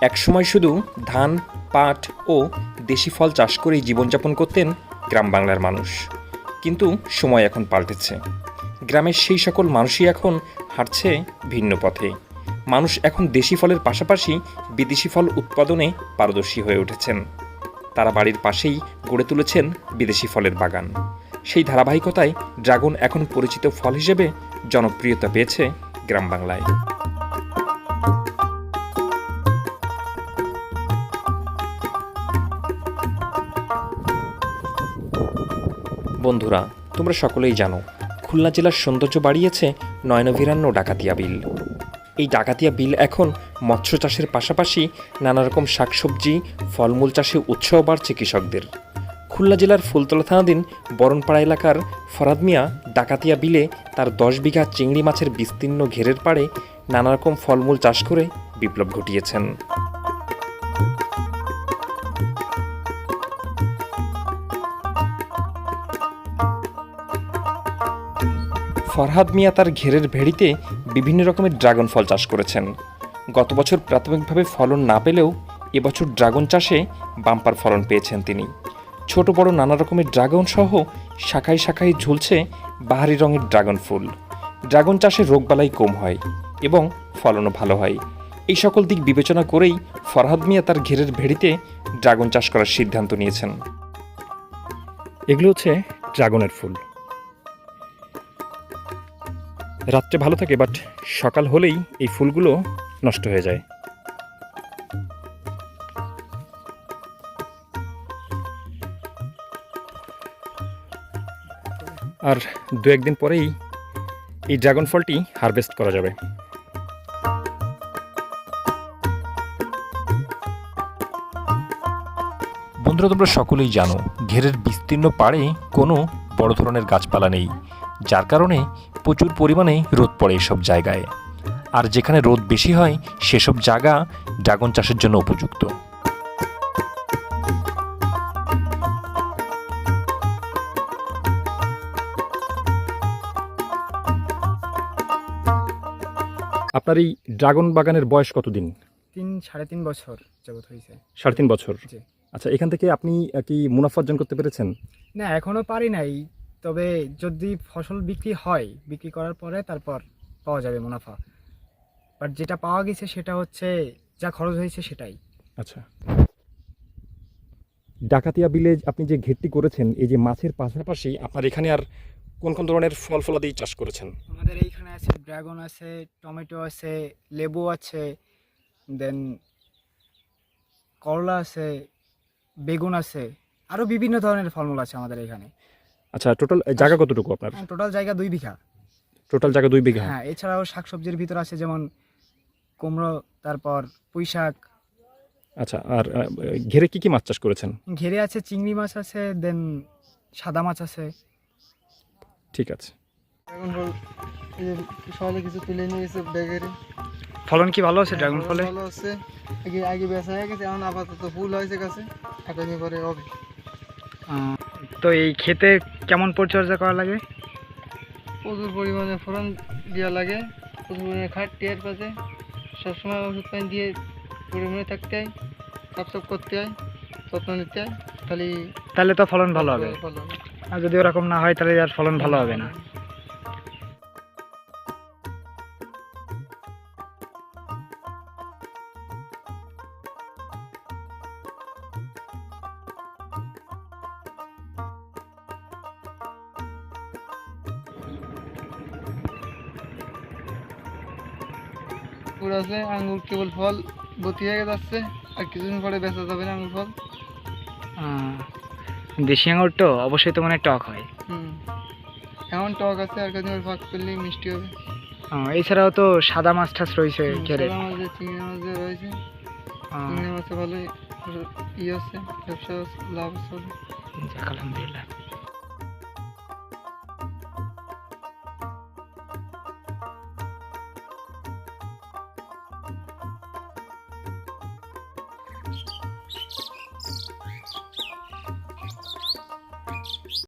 একসময় শুধু ধান, পাট ও দেশি ফল চাষ করেই জীবনযাপন করতেন গ্রাম বাংলার মানুষ। কিন্তু সময় এখন পাল্টেছে। গ্রামের সেই সকল মানুষই এখন হাঁটছে ভিন্ন পথে। মানুষ এখন দেশি ফলের পাশাপাশি বিদেশি ফল উৎপাদনে পারদর্শী হয়ে উঠেছেন। তারা বাড়ির পাশেই গড়ে তুলেছেন বিদেশি ফলের বাগান। সেই ধারাবাহিকতায় ড্রাগন এখন পরিচিত ফল হিসেবে জনপ্রিয়তা পেয়েছে গ্রাম বাংলায়। বন্ধুরা, তোমরা সকলেই জানো, খুলনা জেলার সৌন্দর্য বাড়িয়েছে নয়নভিরান্ন ডাকাতিয়া বিল। এই ডাকাতিয়া বিল এখন মৎস্য চাষের পাশাপাশি নানা রকম শাকসবজি, ফলমূল চাষে উৎসাহ বাড়ছে কৃষকদের খুলনা জেলার ফুলতলা থানাধীন বরণপাড়া এলাকার ফরাদ মিয়া ডাকাতিয়া বিলে তার দশ বিঘা চিংড়ি মাছের বিস্তীর্ণ ঘেরের পাড়ে নানা রকম ফলমূল চাষ করে বিপ্লব ঘটিয়েছেন। ফরহাদ মিয়া তার ঘেরের ভেড়িতে বিভিন্ন রকমের ড্রাগন ফল চাষ করেছেন। গত বছর প্রাথমিকভাবে ফলন না পেলেও এবছর ড্রাগন চাষে বাম্পার ফলন পেয়েছেন তিনি। ছোট বড় নানা রকমের ড্রাগন সহ শাখায় শাখায় ঝুলছে বাহারি রঙের ড্রাগন ফুল। ড্রাগন চাষে রোগবালাই কম হয় এবং ফলনও ভালো হয়। এই সকল দিক বিবেচনা করেই ফরহাদ মিয়া তার ঘেরের ভেড়িতে ড্রাগন চাষ করার সিদ্ধান্ত নিয়েছেন। এগুলো হচ্ছে ড্রাগনের ফুল। রাত্রে ভালো থাকে বাট সকাল হলেই এই ফুলগুলো নষ্ট হয়ে যায়। আর দু একদিন পরেই এই ড্রাগন ফলটি হারভেস্ট করা যাবে। বন্ধুরা, তোমরা সকলেই জানো, ঘেরের বিস্তীর্ণ পাড়ে কোনো বড় ধরনের গাছপালা নেই, যার কারণে প্রচুর পরিমাণে রোদ পড়ে এসব জায়গায়। আর যেখানে রোদ বেশি হয় সেসব জায়গা ড্রাগন চাষের জন্য উপযুক্ত। আপনার এই ড্রাগন বাগানের বয়স কতদিন? তিন সাড়ে তিন বছর যাবত হয়েছে। সাড়ে তিন বছর। আচ্ছা এখান থেকে আপনি কি মুনাফা অর্জন করতে পেরেছেন? না এখনও পারি নাই। তবে যদি ফসল বিক্রি হয় বিক্রি করার পরে তারপর পাওয়া যাবে মুনাফা। বাট যেটা পাওয়া গেছে সেটা হচ্ছে যা খরচ হয়েছে সেটাই। আচ্ছা। ডাকাতিয়া বিলে আপনি যে ঘেরটি করেছেন এই যে মাছের পাশাপাশি আপনার এখানে আর কোন কোন ধরনের ফল ফলাদি চাষ করেছেন? আমাদের এইখানে আছে ড্রাগন আছে টমেটো আছে লেবু আছে দেন করলা আছে বেগুন আছে আরও বিভিন্ন ধরনের ফলমূল আছে আমাদের এখানে। আচ্ছা টোটাল জায়গা কতটুকু আপনার? টোটাল জায়গা দুই বিঘা। টোটাল জায়গা দুই বিঘা? হ্যাঁ এছাড়াও শাকসবজির ভিতর আছে যেমন কুমড়ো তারপর পুঁই শাক। আচ্ছা আর ঘেরে কি কি মাছ চাষ করেছেন? ঘেরে আছে চিংড়ি মাছ আছে দেন সাদা মাছ আছে। ঠিক আছে। ড্রাগন ফল এই যে সকালে কিছু তুলে নিয়ে গেছে ব্যাগের। ফলন কি ভালো আছে ড্রাগন ফলে ভালো আছে। আগে আগে বেচা হয়ে গেছে এখন আপাতত ফুল হয়েছে গাছে। আগামী পরে হবে। তো এই খেতে কেমন পরিচর্যা করা লাগে? প্রচুর পরিমাণে ফোড়ন দেওয়া লাগে প্রচুর পরিমাণে খাট টিয়ার পাশে সবসময় ওষুধ পানি দিয়ে পরিমাণে থাকতে হয় সাফ করতে হয় যত্ন নিতে হয় তাহলে তাহলে তো ফলন ভালো হবে। ভালো হবে। আর যদি ওরকম না হয় তাহলে আর ফলন ভালো হবে না। পুরো আছে আঙ্গুর কেবল ফল বতি হয়ে যাচ্ছে আর কিছুদিন পরে বেচা যাবে না আঙ্গুর ফল। দেশি আঙুর তো অবশ্যই তো মানে টক হয়। এমন টক আছে আর কিছুদিন পরে ফাঁক করলেই মিষ্টি হবে। এছাড়াও তো সাদা মাছ টাছ রয়েছে ঘেরে। চিংড়ি মাছ রয়েছে চিংড়ি মাছে ভালো ই হচ্ছে ব্যবসা লাভ আছে। আলহামদুলিল্লাহ।